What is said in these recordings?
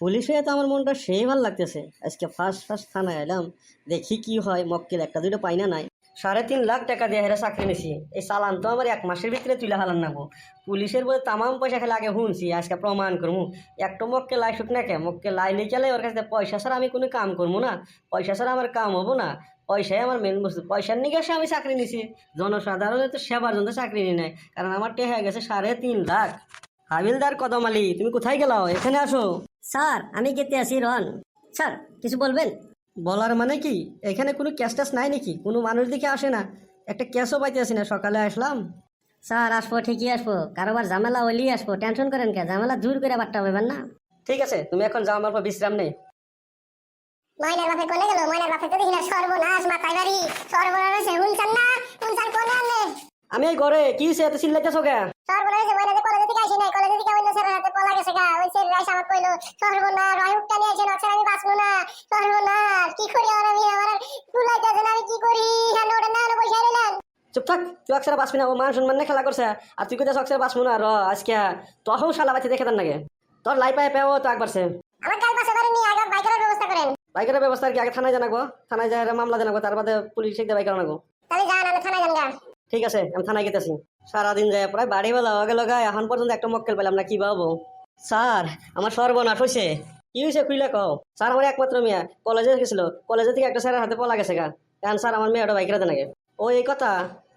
Police হয়ে তো আমার মনটা সেই ভালো লাগতেছে। আজকে ফার্স্ট ফার্স্ট থানায় এলাম, দেখি কি হয়, মক্কেল একটা দুটো পাই না নাই। সাড়ে তিন লাখ টাকা দিয়ে হেরা চাকরি নিছি। এই চালান তো আমার এক মাসের ভিতরে তুলে হালান নাগো পুলিশের বলে তামাম পয়সা খেলে আগে শুনছি আজকে প্রমাণ করব একটা মক্কে লাই শুট না কে? মক্কে লাই লিয়ে চলে ওর কাছে পয়সা ছাড়া আমি কোনো কাম করব না। পয়সা ছাড়া আমার কাম হব না। পয়সাই আমার মেন বস্তু, পয়সার নিয়ে গেছে আমি চাকরি নিছি। জনসাধারণের তো সেবার জন্য চাকরি নিই নাই। কারণ আমার টেহা গেছে সাড়ে তিন লাখ। হাবিলদার কদম আলী তুমি কোথায় গেলাও এখানে আসো। স্যার আমি কেতে আছি রন। স্যার কিছু বলবেন? বলার মানে কি? এখানে কোনো ক্যাশ ট্যাশ নাই নাকি? কোনো মানুষ দিকে আসে না? একটা ক্যাশও পাইতে আসি না সকালে আসলাম। স্যার আসব ঠিকই আসব। কারোবার ঝামেলা হলেই আসব। টেনশন করেন কে ঝামেলা দূর করে বাট্টা পাবেন না ঠিক আছে তুমি এখন যাও আমার পর বিশ্রাম নেই। ময়নার বাপে কোনে গেল? ময়নার বাপে তো দেখি না সর্বনাশ মাথায় বাড়ি। সর্বনাশ হুনছান না? হুনছান কোনে আনলে আমি এই ঘরে কি হয়েছে? এত চিল্লাইতেছো কে সর্বনাশ হয়েছে ময়না যে কলেজে থেকে আসি নাই কলেজে থেকে অন্য স্যারের হাতে পলা গেছে গা ওই রাইস আমার কইলো সর্বনাশ রয় উঠটা নিয়ে আমি বাঁচবো না। কি করি আর আমি? আমার আমি কি করি? হ্যাঁ ওটা না পয়সা চুপ থাক তুই অক্সারা বাঁচবি না ও মান সম্মান খেলা করছে। আর তুই কোথায় অক্সারা বাঁচবো না র আজকে। তখন শালা বাচ্চা দেখে তার নাকি? তোর লাই পায়ে পেও তো একবারছে আমার কাল পাশে বাড়ি নিয়ে আগে বাইকের ব্যবস্থা করেন। বাইকের ব্যবস্থা কি আগে থানায় জানাব। থানায় যাই মামলা জানাব তার বাদে পুলিশ দিয়ে বাইক আনাবো। তাহলে যান আমি থানায় যান ঠিক আছে আমি থানায় গেতেছি। সারাদিন যায় প্রায় বাড়ি বেলা আগে লগায় এখন পর্যন্ত একটা মক্কেল পেলাম না কি পাবো স্যার, আমার সর্বনাশ হয়েছে কি হয়েছে খুইলে কও? স্যার আমার একমাত্র মেয়ে। কলেজে গেছিল। কলেজে থেকে একটা স্যারের হাতে পলা গেছে গা। এখন স্যার আমার মেয়েটা বাইকের হাতে নাকি ও, এই কথা?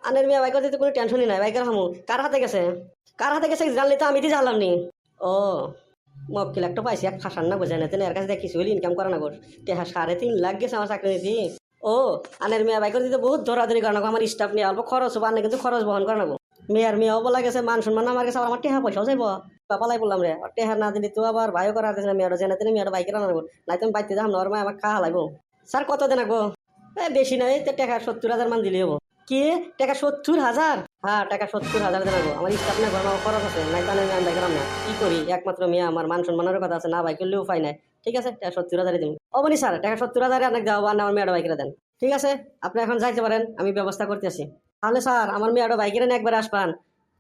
আনের মেয়ে বাইকের দিতে কোনো টেনশনই নাই। বাইকের হামু, কার হাতে গেছে? কার হাতে গেছে জানলে তো আমি তো জানলাম নি। ও, মক্কেল একটা পাইছি, এক ফাঁসান না বোঝায় না তেনে এর কাছে কিছু ইনকাম করা না কর। টেহা সাড়ে তিন লাখ গেছে আমার চাকরি নিতে ও, আনের মেয়ে বাইকের দিতে বহুত ধরাধরি করা। নাগো আমার স্টাফ নিয়ে অল্প খরচ হব আনে কিন্তু খরচ বহন করা। নাগো মেয়ের মেয়েও বলা গেছে, মান সম্মান আমার কাছে আমার টেহা পয়সাও যাইব পাপালাই বললাম রে আর টেহা না দিলি তো আবার ভাইও করা দিস না মেয়েটা জেনে দিলে মেয়েটা বাইকের আনাবো নাই তুমি বাইতে যাম নর্মাল আমার খা হালাইব স্যার কত দিন এ, বেশি নয় তো টাকা সত্তর হাজার মান দিলে হব। কি? টাকা সত্তর হাজার? হ্যাঁ টাকা সত্তর হাজার দেনাবো আমার স্টাফ না ঘর খরচ আছে। নাই তাহলে আমি বাইকের না। কি করি? একমাত্র মেয়ে, আমার মান সম্মানের কথা আছে, না বাইক করলেও উপায় নাই। ঠিক আছে টাকা সত্তর হাজারই দিন অবনি স্যার টাকা সত্তর হাজারে আপনাকে দেওয়া আর আমার মেয়েটা বাইকের দেন। ঠিক আছে, আপনি এখন যাইতে পারেন, আমি ব্যবস্থা করতেছি। তাহলে স্যার, আমার মেয়েটা বাইকের একবার আসবান।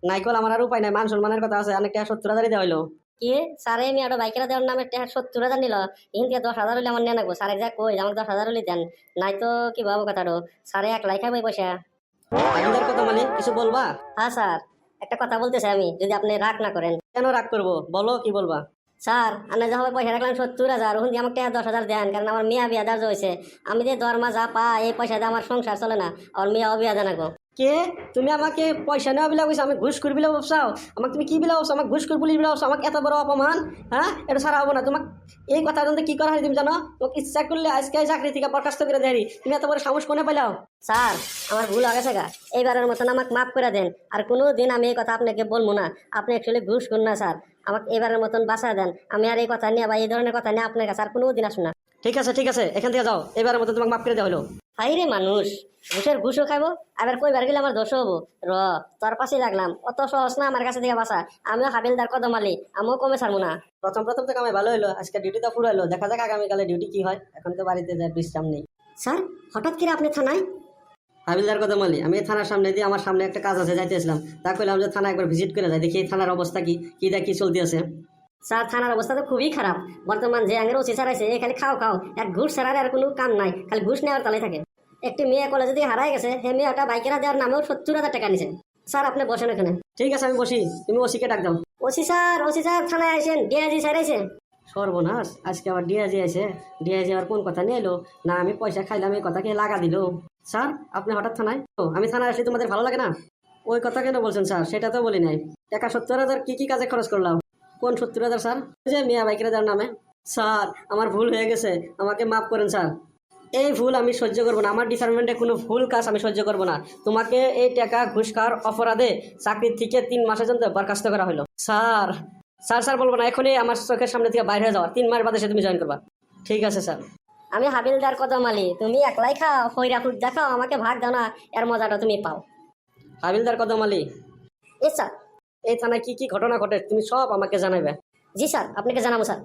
নাইকল আমার আর উপায় নাই মান সম্মানের কথা আছে অনেক টাকা সত্তর হাজারই দেওয়া হইল। কি? স্যারে আমি আরও বাইকেরা দেওয়ার নামে টাকা সত্তর হাজার নিল। থেকে দশ হাজার হলে আমার নিয়ে নাকবো স্যার যা কই আমাকে দশ হাজার হলে দেন। নাই তো কি ভাবো কথাটো? স্যারে এক লাই খাবে পয়সা। কথা মানে কিছু বলবা? হ্যাঁ স্যার। একটা কথা বলতেছে আমি যদি আপনি রাগ না করেন। কেন রাগ করব? বলো কি বলবা? স্যার আপনি যা হবে পয়সা রাখলাম সত্তর হাজার ওখান দিয়ে আমাকে দশ হাজার দেন কারণ আমার মেয়া বিয়া দার্জ হয়েছে আমি যে দরমা যা পা এই পয়সা দিয়ে আমার সংসার চলে না আমার মেয়াও বিয়া দেন কে? তুমি আমাকে পয়সা নেওয়া বিলা কইছো আমি ঘুষ করি বিলা ভাবছাও আমাকে তুমি কি বিলা আমাকে ঘুষ করি বলি বিলা ভাবছ আমাকে এত বড় অপমান হ্যাঁ? এটা সারা হব না। তোমাকে এই কথা জানতে কি করা হয় তুমি জানো? তোমাকে ইচ্ছা করলে আজকে চাকরি থেকে বরখাস্ত করে দেয় তুমি এত বড় সাহস কোনে পাইলাও? স্যার, আমার ভুল হয়ে গেছে গা। এইবারের মতন আমাকে মাফ করে দেন। আর কোনো দিন আমি এই কথা আপনাকে বলব না। আপনি অ্যাকচুয়ালি ঘুষ করুন না, স্যার। আমাকে এবারের মতন বাঁচা দেন। আমি আর এই কথা নিয়ে বা এই ধরনের কথা নিয়ে আপনার কাছে আর কোনো দিন আসুন না। ঠিক আছে ঠিক আছে। এখান থেকে যাও। এবারের মতো তোমাকে মাফ করে দেওয়া হলো। হাই রে মানুষ ঘুষের ঘুষও খাইবো আবার কইবার গেলে আমার দোষ হব র তোর পাশেই লাগলাম অত সহজ না আমার কাছে থেকে বাসা আমিও হাবিলদার কদম আলি আমিও কমে ছাড়বো না। প্রথম প্রথম তো কামাই ভালো হলো আজকে ডিউটি তো পুরো হলো দেখা যাক আগামীকালে ডিউটি কি হয় এখন তো বাড়িতে যায় বিশ্রাম নেই। স্যার হঠাৎ করে আপনি থানায়? হাবিলদার কথা মালি আমি থানার সামনে দিয়ে আমার সামনে একটা কাজ আছে যাইতেছিলাম। তা কইলাম যে থানা একবার ভিজিট করে যাই দেখি থানার অবস্থা কি কি দেখ কি চলতে আছে। থানার অবস্থা তো খুবই খারাপ। বর্তমান যে আঙের ওসি স্যার আছে খালি খাও খাও এক ঘুষ ছাড়ার আর কোনো কাম নাই খালি ঘুষ নেওয়ার তালে থাকে। একটি মেয়ে কলেজে দিয়ে হারাই গেছে সে মেয়েটা বাইকেরা দেওয়ার নামেও সত্তর হাজার টাকা নিছে। স্যার আপনি বসেন এখানে। ঠিক আছে আমি বসি তুমি ওসিকে ডাক দাও। ওসি স্যার ওসি স্যার থানায় আসেন ডিআইজি স্যার আইছে। সর্বনাশ আজকে আবার ডিআইজি আছে ডিআইজি আবার কোন কথা নিয়ে এলো? না আমি পয়সা খাইলাম এই কথাকে লাগা দিল? স্যার আপনি হঠাৎ থানায়? ও আমি থানায় আসলে তোমাদের ভালো লাগে না? ওই কথা কেন বলছেন স্যার? সেটা তো বলি নাই। টাকা সত্তর হাজার কি কি কাজে খরচ করলাম? কোন সত্তর হাজার স্যার? যে মিয়া বাইকের হাজার নামে। স্যার আমার ভুল হয়ে গেছে। আমাকে মাফ করেন স্যার। এই ভুল আমি সহ্য করব না। আমার ডিপার্টমেন্টে কোনো ভুল কাজ আমি সহ্য করব না। তোমাকে এই টাকা ঘুষ খাওয়ার অপরাধে চাকরি থেকে তিন মাসের জন্য বরখাস্ত করা হলো। স্যার স্যার স্যার বলব না। এখনই আমার চোখের সামনে থেকে বাইরে যাওয়া তিন মাস বাদে সে তুমি জয়েন করবা। ঠিক আছে স্যার। আমি হাবিলদার কদম আলি তুমি একলাই খাও হইরা ফুট দেখাও আমাকে ভাগ দাও না। এর মজাটা তুমি পাও। হাবিলদার কদম আলী এ স্যার এই থানায় কি কি ঘটনা ঘটে তুমি সব আমাকে জানাবে জি স্যার, আপনাকে জানাব স্যার।